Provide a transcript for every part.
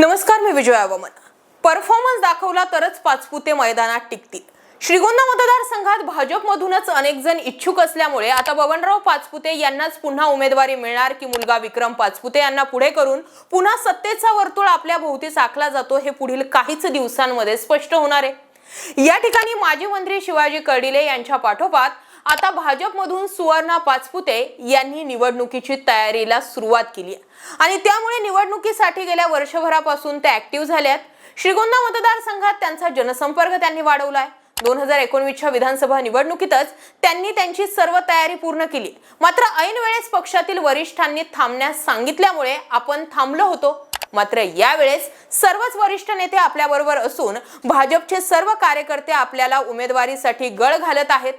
नमस्कार मी विजया वमन. परफॉर्मन्स दाखवला तरच पाचपुते मैदानात टिकतील. श्रीगोंदा मतदारसंघात भाजपमधूनच अनेक जण इच्छुक असल्यामुळे आता बबनराव पाचपुते यांनाच पुन्हा उमेदवारी मिळणार की मुलगा विक्रम पाचपुते यांना पुढे करून पुन्हा सत्तेचा वर्तुळ आपल्या भोवती साखला जातो हे पुढील काहीच दिवसांमध्ये स्पष्ट होणार आहे. या ठिकाणी माजी मंत्री शिवाजी कर्डिले यांच्या पाठोपाठ आता भाजपमधून सुवर्णा पाचपुते यांनी निवडणुकीची तयारीला सुरुवात केली आणि त्यामुळे निवडणुकीसाठी गेल्या वर्षभरापासून ते ऍक्टिव्ह झाल्यात श्रीगोंदा मतदारसंघात त्यांचा जनसंपर्क त्यांनी वाढवलाय. दोन हजार एकोणवीसच्या विधानसभा निवडणुकीतच त्यांनी त्यांची सर्व तयारी पूर्ण केली. मात्र ऐन वेळेस पक्षातील वरिष्ठांनी थांबण्यास सांगितल्यामुळे आपण थांबलो होतो. मात्र यावेळेस सर्वच वरिष्ठ नेते आपल्याबरोबर असून भाजपचे सर्व कार्यकर्ते आपल्याला उमेदवारीसाठी गळ घालत आहेत.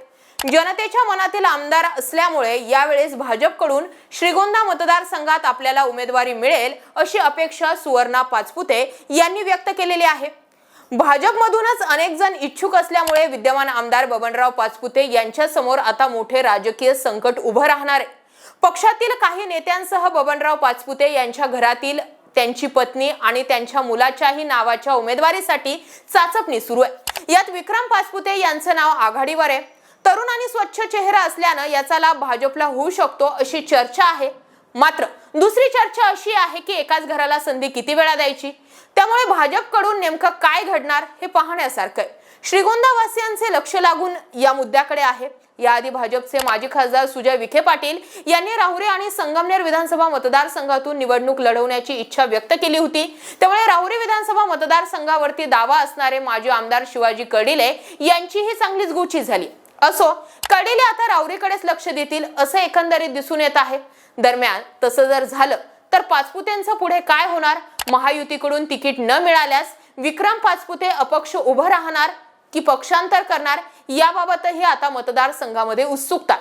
जनतेच्या मनातील आमदार असल्यामुळे यावेळेस भाजपकडून श्रीगोंदा मतदारसंघात आपल्याला उमेदवारी मिळेल अशी अपेक्षा सुवर्णा पाचपुते यांनी व्यक्त केलेली आहे. भाजपमधूनच अनेक जण इच्छुक असल्यामुळे विद्यमान आमदार बबनराव पाचपुते यांच्या समोर आता मोठे राजकीय संकट उभं राहणार आहे. पक्षातील काही नेत्यांसह बबनराव पाचपुते यांच्या घरातील त्यांची पत्नी आणि त्यांच्या मुलाच्याही नावाच्या उमेदवारीसाठी चाचपणी सुरू आहे. यात विक्रम पाचपुते यांचं नाव आघाडीवर आहे. तरुण आणि स्वच्छ चेहरा असल्यानं याचा लाभ भाजपला होऊ शकतो अशी चर्चा आहे. मात्र दुसरी चर्चा अशी आहे की एकाच घराला संधी किती वेळा द्यायची? त्यामुळे भाजपकडून नेमकं काय घडणार हे पाहण्यासारखं आहे. श्रीगोंदावासियांचे लक्ष लागून या मुद्द्याकडे आहे. याआधी भाजपचे माजी खासदार सुजय विखे पाटील यांनी राहुरी आणि संगमनेर विधानसभा मतदारसंघातून निवडणूक लढवण्याची इच्छा व्यक्त केली होती. त्यामुळे राहुरी विधानसभा मतदारसंघावरती दावा असणारे माजी आमदार शिवाजी कडिले यांचीही चांगलीच गुची झाली. असो कडेले आता राऊरीकडेच लक्ष देतील असं एकंदरीत दिसून येत आहे. दरम्यान तसं जर झालं तर पाचपुतेंचं पुढे काय होणार? महायुतीकडून तिकीट न मिळाल्यास विक्रम पाचपुते अपक्ष उभं राहणार की पक्षांतर करणार? याबाबतही आता मतदारसंघामध्ये उत्सुकता.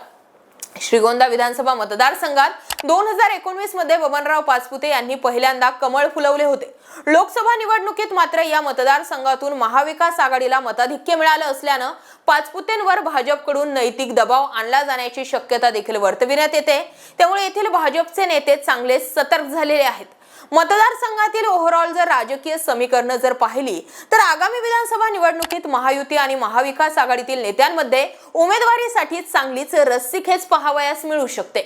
श्रीगोंदा विधानसभा मतदारसंघात दोन हजार एकोणवीसमध्ये बबनराव पाचपुते यांनी पहिल्यांदा कमळ फुलवले होते. लोकसभा निवडणुकीत मात्र या मतदारसंघातून महाविकास आघाडीला मताधिक्य मिळालं असल्यानं पाचपुतेंवर भाजपकडून नैतिक दबाव आणला जाण्याची शक्यता देखील वर्तविण्यात येते. त्यामुळे येथील भाजपचे नेते चांगले सतर्क झालेले आहेत. मतदारसंघातील ओव्हरऑल जर राजकीय समीकरणं जर पाहिली तर आगामी विधानसभा निवडणुकीत महायुती आणि महाविकास आघाडीतील नेत्यांमध्ये उमेदवारीसाठी चांगलीच रस्सीखेच पाहावयास मिळू शकते.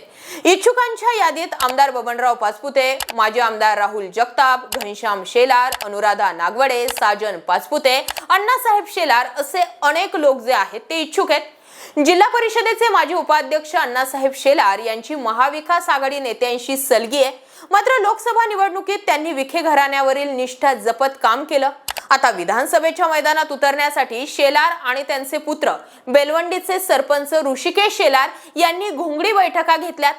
इच्छुकांच्या यादीत आमदार बबनराव पाचपुते माजी आमदार राहुल जगताप घनश्याम शेलार अनुराधा नागवडे साजन पाचपुते अण्णासाहेब शेलार असे अनेक लोक जे आहेत ते इच्छुक आहेत. जिल्हा परिषदेचे माजी उपाध्यक्ष अण्णासाहेब शेलार यांची महाविकास आघाडी नेत्यांशी सलगी आहे. मात्र लोकसभा निवडणुकीत त्यांनी विखे घराण्यावरील निष्ठा जपत काम केलं. आता विधानसभेच्या मैदानात उतरण्यासाठी शेलार आणि त्यांचे पुत्र बेलवंडीचे सरपंच ऋषिकेश शेलार यांनी घोंगडी बैठका घेतल्यात.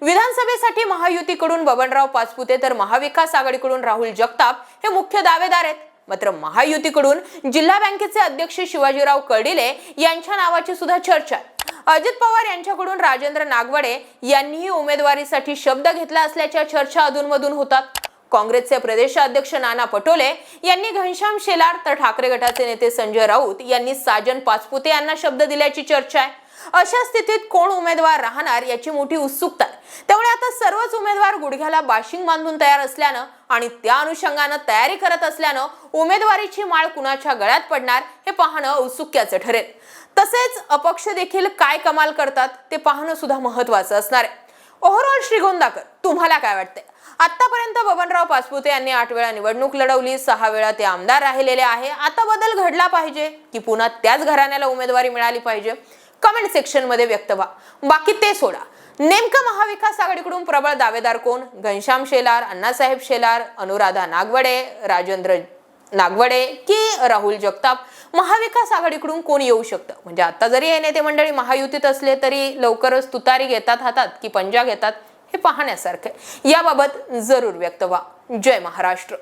विधानसभेसाठी महायुतीकडून बबनराव पाचपुते तर महाविकास आघाडीकडून राहुल जगताप हे मुख्य दावेदार आहेत. मात्र महायुतीकडून जिल्हा बँकेचे अध्यक्ष शिवाजीराव कडिले यांच्या नावाची सुद्धा चर्चा आहे. अजित पवार यांच्याकडून राजेंद्र नागवडे यांनीही उमेदवारीसाठी शब्द घेतला असल्याच्या चर्चा अधूनमधून होतात काँग्रेसचे प्रदेशाध्यक्ष नाना पटोले यांनी घनश्याम शेलार तर ठाकरे गटाचे नेते संजय राऊत यांनी साजन पाचपुते यांना शब्द दिल्याची चर्चा आहे अशा स्थितीत कोण उमेदवार राहणार याची मोठी उत्सुकता आहे. त्यामुळे आता सर्वच उमेदवार गुडघ्याला बाशिंग बांधून तयार असल्यानं आणि त्या अनुषंगानं तयारी करत असल्यानं उमेदवारीची माळ कुणाच्या गळ्यात पडणार हे पाहणं औत्सुक्याचं ठरेल. तसेच अपक्ष देखील काय कमाल करतात ते पाहणं सुद्धा महत्वाचं असणार आहे. ओव्हरऑल श्रीगोंदाकर तुम्हाला काय वाटतंय? आतापर्यंत बबनराव पाचपुते यांनी आठ वेळा निवडणूक लढवली सहा वेळा ते आमदार राहिलेले आहे. आता बदल घडला पाहिजे की पुन्हा त्याच घराण्याला उमेदवारी मिळाली पाहिजे? कमेंट सेक्शनमध्ये व्यक्त व्हा. बाकी ते सोडा. नेमकं महाविकास आघाडीकडून प्रबळ दावेदार कोण? घनश्याम शेलार अण्णासाहेब शेलार अनुराधा नागवडे राजेंद्र नागवडे की राहुल जगताप? महाविकास आघाडीकडून कोण येऊ शकतं? म्हणजे आता जरी हे नेते मंडळी महायुतीत असले तरी लवकरच तुतारी घेतात हातात की पंजा घेतात हे पाहण्यासारखं आहे. याबाबत जरूर व्यक्त व्हा. जय महाराष्ट्र.